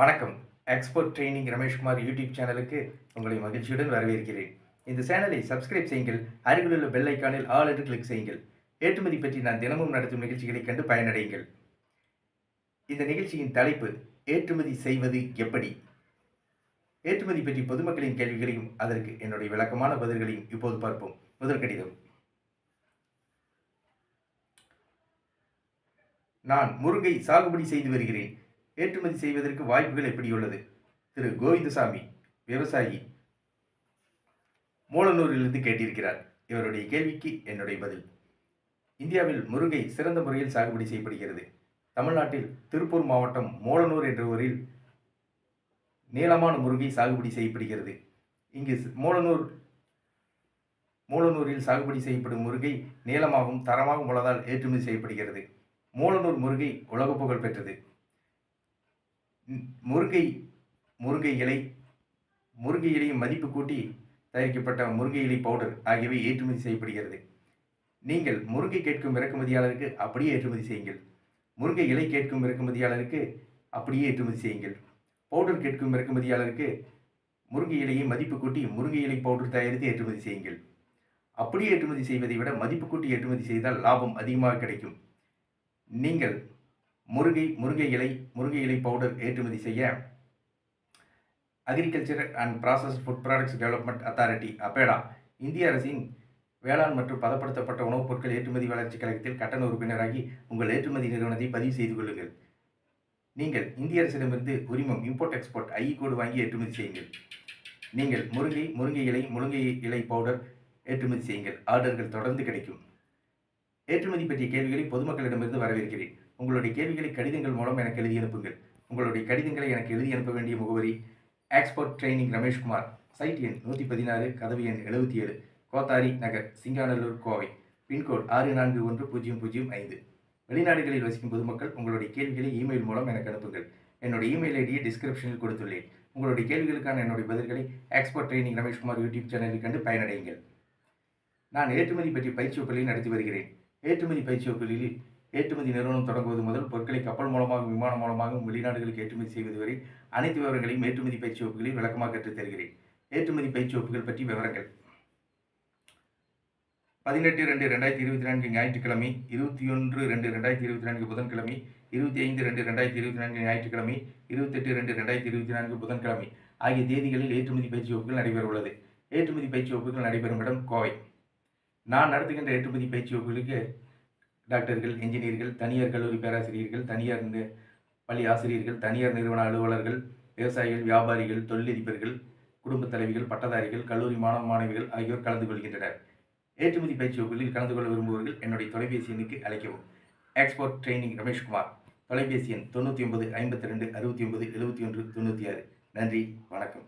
வணக்கம். Export training Rameshkumar YouTube சேனலுக்கு உங்களை மகிழ்ச்சியுடன் வரவேற்கிறேன். இந்த சேனலை சப்ஸ்கிரைப் செய்யுங்கள் அருகிலுள்ள பெல் ஐக்கானில் ஆல் என்று கிளிக் செய்யுங்கள். ஏற்றுமதி பற்றி நான் தினமும் நடத்தும் நிகழ்ச்சிகளை கண்டு பயனடையுங்கள். இந்த நிகழ்ச்சியின் தலைப்பு ஏற்றுமதி செய்வது எப்படி? ஏற்றுமதி பற்றி பொதுமக்களின் கேள்விகளையும் அதற்கு என்னுடைய விளக்கமான பதில்களையும் இப்போது பார்ப்போம். முதல் கடிதம். நான் முருகை சாகுபடி செய்து வருகிறேன். ஏற்றுமதி செய்வதற்கு வாய்ப்புகள் எப்படி உள்ளது திரு. கோவிந்தசாமி விவசாயி மூலனூரிலிருந்து கேட்டிருக்கிறார். இவருடைய கேள்விக்கு என்னுடைய பதில். இந்தியாவில் முருங்கை சிறந்த முறையில் சாகுபடி செய்யப்படுகிறது. தமிழ்நாட்டில் திருப்பூர் மாவட்டம் மூலனூர் என்ற ஊரில் நீளமான முருங்கை சாகுபடி செய்யப்படுகிறது. இங்கு ஸ்- மூலனூர் மூலனூரில் சாகுபடி செய்யப்படும் முருகை நீளமாகவும் தரமாகவும் உள்ளதால் ஏற்றுமதி செய்யப்படுகிறது. மூலனூர் முருகை உலக புகழ் பெற்றது. முருங்கை முருங்கை இலை முருங்கை இலையும் மதிப்பு கூட்டி தயாரிக்கப்பட்ட முருங்கை இலை பவுடர் ஆகியவை ஏற்றுமதி செய்யப்படுகிறது. நீங்கள் முருங்கை கேட்கும் இறக்குமதியாளருக்கு அப்படியே ஏற்றுமதி செய்யுங்கள். முருங்கை இலை கேட்கும் இறக்குமதியாளருக்கு அப்படியே ஏற்றுமதி செய்யுங்கள். பவுடர் கேட்கும் இறக்குமதியாளருக்கு முருங்கை இலையை மதிப்பு கூட்டி முருங்கை இலை பவுடர் தயாரித்து ஏற்றுமதி செய்யுங்கள். அப்படியே ஏற்றுமதி செய்வதை விட மதிப்பு கூட்டி ஏற்றுமதி செய்தால் லாபம் அதிகமாக கிடைக்கும். நீங்கள் முருங்கை முருங்கை இலை முருங்கை இலை பவுடர் ஏற்றுமதி செய்ய agriculture and process food products development authority APEDA. இந்திய அரசின் வேளாண் மற்றும் பதப்படுத்தப்பட்ட உணவுப் பொருட்கள் ஏற்றுமதி வளர்ச்சி கழகத்தில் கட்டண உறுப்பினராகி உங்கள் ஏற்றுமதி நிறுவனத்தை பதிவு செய்து கொள்ளுங்கள். நீங்கள் இந்திய அரசிடமிருந்து உரிமம் இம்போர்ட் எக்ஸ்போர்ட் ஐ கோடு வாங்கி ஏற்றுமதி செய்யுங்கள். நீங்கள் முருங்கை முருங்கை இலை முருங்கை இலை பவுடர் ஏற்றுமதி செய்யுங்கள். ஆர்டர்கள் தொடர்ந்து கிடைக்கும். ஏற்றுமதி பற்றிய கேள்விகளை பொதுமக்களிடமிருந்து வரவேற்கிறேன். உங்களுடைய கேள்விகளை கடிதங்கள் மூலம் எனக்கு எழுதி அனுப்புங்கள். உங்களுடைய கடிதங்களை எனக்கு எழுதி அனுப்ப வேண்டிய முகவரி எக்ஸ்போர்ட் ட்ரைனிங் ரமேஷ்குமார் சைட் எண் நூற்றி பதினாறு கதவு எண் எழுபத்தி ஏழு கோத்தாரி நகர் சிங்காநல்லூர் கோவை. பின்கோட் ஆறு நான்கு ஒன்று பூஜ்ஜியம் பூஜ்ஜியம் ஐந்து. வெளிநாடுகளில் வசிக்கும் பொதுமக்கள் உங்களுடைய கேள்விகளை இமெயில் மூலம் எனக்கு அனுப்புங்கள். என்னுடைய இமெயில் ஐடியை டிஸ்கிரிப்ஷனில் கொடுத்துள்ளேன். உங்களுடைய கேள்விகளுக்கான என்னுடைய பதில்களை எக்ஸ்போர்ட் ட்ரைனிங் ரமேஷ்குமார் யூடியூப் சேனலில் கண்டு பயனடையுங்கள். நான் ஏற்றுமதி பற்றி பயிற்சி வகுப்புகளை நடத்தி வருகிறேன். ஏற்றுமதி பயிற்சி வகுப்புகளில் ஏற்றுமதி நிறுவனம் தொடங்குவது முதல் பொருட்களை கப்பல் மூலமாகவும் விமானம் மூலமாகவும் வெளிநாடுகளுக்கு ஏற்றுமதி செய்வது வரை அனைத்து விவரங்களையும் ஏற்றுமதி பயிற்சி வகுப்புகளில் விளக்கமாக கற்றுத் தருகிறேன். ஏற்றுமதி பயிற்சி வகுப்புகள் பற்றி விவரங்கள். பதினெட்டு ரெண்டு ரெண்டாயிரத்தி இருபத்தி நான்கு ஞாயிற்றுக்கிழமை இருபத்தி ஒன்று ரெண்டு ரெண்டாயிரத்தி இருபத்தி நான்கு புதன்கிழமை இருபத்தி ஐந்து ரெண்டு ரெண்டாயிரத்தி இருபத்தி நான்கு ஞாயிற்றுக்கிழமை இருபத்தெட்டு ரெண்டு ரெண்டாயிரத்தி இருபத்தி நான்கு புதன்கிழமை ஆகிய தேதிகளில் ஏற்றுமதி பயிற்சி வகுப்புகள் நடைபெற உள்ளது. ஏற்றுமதி பயிற்சி வகுப்புகள் நடைபெறும் இடம் கோவை. நான் நடத்துகின்ற ஏற்றுமதி பயிற்சி வகுப்புகளுக்கு டாக்டர்கள் என்ஜினியர்கள் தனியார் கல்லூரி பேராசிரியர்கள் தனியார் பள்ளி ஆசிரியர்கள் தனியார் நிறுவன அலுவலர்கள் விவசாயிகள் வியாபாரிகள் தொழிலதிபர்கள் குடும்பத் தலைவிகள் பட்டதாரிகள் கல்லூரி மாணவ மாணவிகள் ஆகியோர் கலந்து கொள்கின்றனர். ஏற்றுமதி பயிற்சி வகுப்பில் கலந்து கொள்ள விரும்புபவர்கள் என்னுடைய தொலைபேசி எண்ணுக்கு அழைக்கவும். எக்ஸ்போர்ட் ட்ரைனிங் ரமேஷ்குமார் தொலைபேசி எண் தொண்ணூற்றி ஒன்பது ஐம்பத்தி ரெண்டு அறுபத்தி ஒன்பது எழுபத்தி ஒன்று தொண்ணூற்றி ஆறு. நன்றி வணக்கம்.